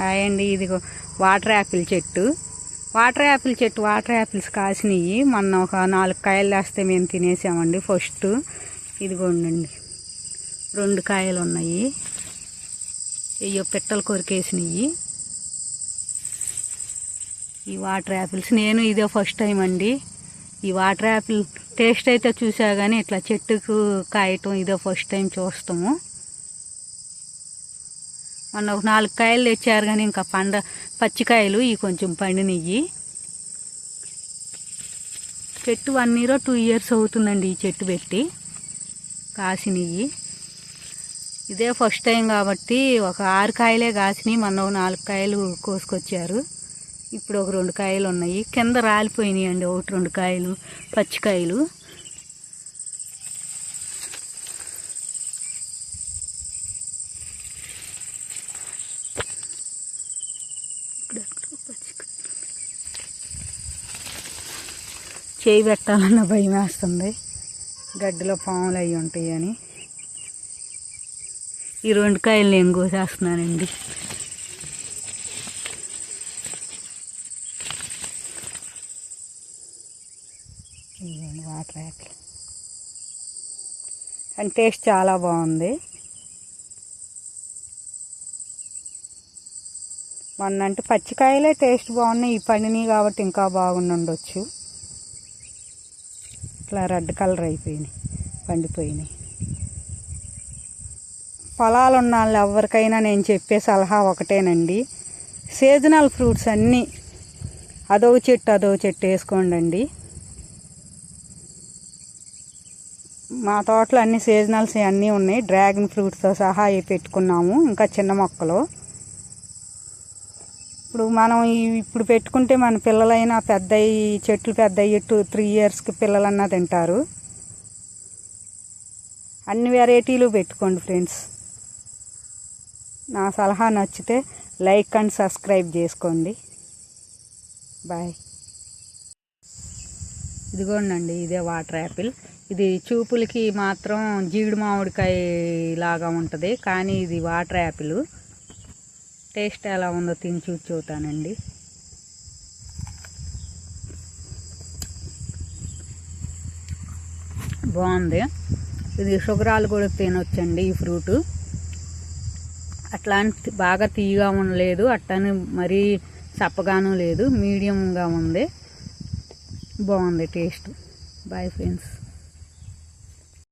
Hi అండి. ఇది water apple చెట్టు. వాటర్ యాపిల్ చెట్టు వాటర్ యాపిల్స్ కాసినవి మొన్న ఒక నాలుగు కాయలు వేస్తే మేము తినేసామండి ఫస్ట్. ఇదిగోండి రెండు కాయలు ఉన్నాయి. అయ్యో పిట్టలు కొరికేసినవి ఈ వాటర్ యాపిల్స్. నేను ఇదే ఫస్ట్ టైం అండి. ఈ వాటర్ యాపిల్ టేస్ట్ అయితే చూసా కానీ ఇట్లా చెట్టుకు కాయటం ఇదే ఫస్ట్ టైం చూస్తాము. మొన్న ఒక నాలుగు కాయలు తెచ్చారు కానీ ఇంకా పండ పచ్చికాయలు ఇవి కొంచెం పండినవి చెట్టు వన్ ఇయర్ టూ ఇయర్స్ అవుతుందండి ఈ చెట్టు పెట్టి. కాసినవి ఇదే ఫస్ట్ టైం కాబట్టి ఒక ఆరు కాయలే కాసినాయి మొన్న ఒక నాలుగు కాయలు కోసుకొచ్చారు. ఇప్పుడు ఒక రెండు కాయలు ఉన్నాయి. కింద రాలిపోయినాయి అండి ఒకటి రెండు కాయలు పచ్చికాయలు. చేయి పెట్టాలన్న భయం వేస్తుంది. గడ్డిలో పాములు అవి ఉంటాయి అని ఈ రెండు కాయలు నేను కోసేస్తున్నానండి. వాటర్ అండ్ టేస్ట్ చాలా బాగుంది. మొన్న అంటే పచ్చికాయలే టేస్ట్ బాగున్నాయి ఈ పండినవి కాబట్టి ఇంకా బాగుండొచ్చు ఇట్లా రెడ్ కలర్ అయిపోయినాయి పండిపోయినాయి. పొలాలు ఉన్న వాళ్ళు ఎవరికైనా నేను చెప్పే సలహా ఒకటేనండి. సీజనల్ ఫ్రూట్స్ అన్నీ అదో చెట్టు అదో చెట్టు వేసుకోండి మా తోటలో అన్ని సీజనల్స్ అన్నీ ఉన్నాయి. డ్రాగన్ ఫ్రూట్స్తో సహా అవి పెట్టుకున్నాము ఇంకా చిన్న మొక్కలు. ఇప్పుడు మనం ఇప్పుడు పెట్టుకుంటే మన పిల్లలైనా పెద్ద చెట్లు పెద్ద టూ త్రీ ఇయర్స్కి పిల్లలన్నా తింటారు. అన్ని వెరైటీలు పెట్టుకోండి ఫ్రెండ్స్. నా సలహా నచ్చితే లైక్ అండ్ సబ్స్క్రైబ్ చేసుకోండి. బాయ్. ఇదిగోండి ఇదే వాటర్ యాపిల్. ఇది చూపులకి మాత్రం జీడి మామిడికాయ లాగా ఉంటుంది కానీ ఇది వాటర్ యాపిల్. టేస్ట్ ఎలా ఉందో తిని చూసి చూతానండి. బాగుంది. ఇది షుగరాలు కూడా తినొచ్చండి ఈ ఫ్రూటు. అట్లాంటి బాగా తీయగా ఉండలేదు అట్లని మరీ చప్పగాను లేదు మీడియంగా ఉంది. బాగుంది టేస్ట్. Bye friends.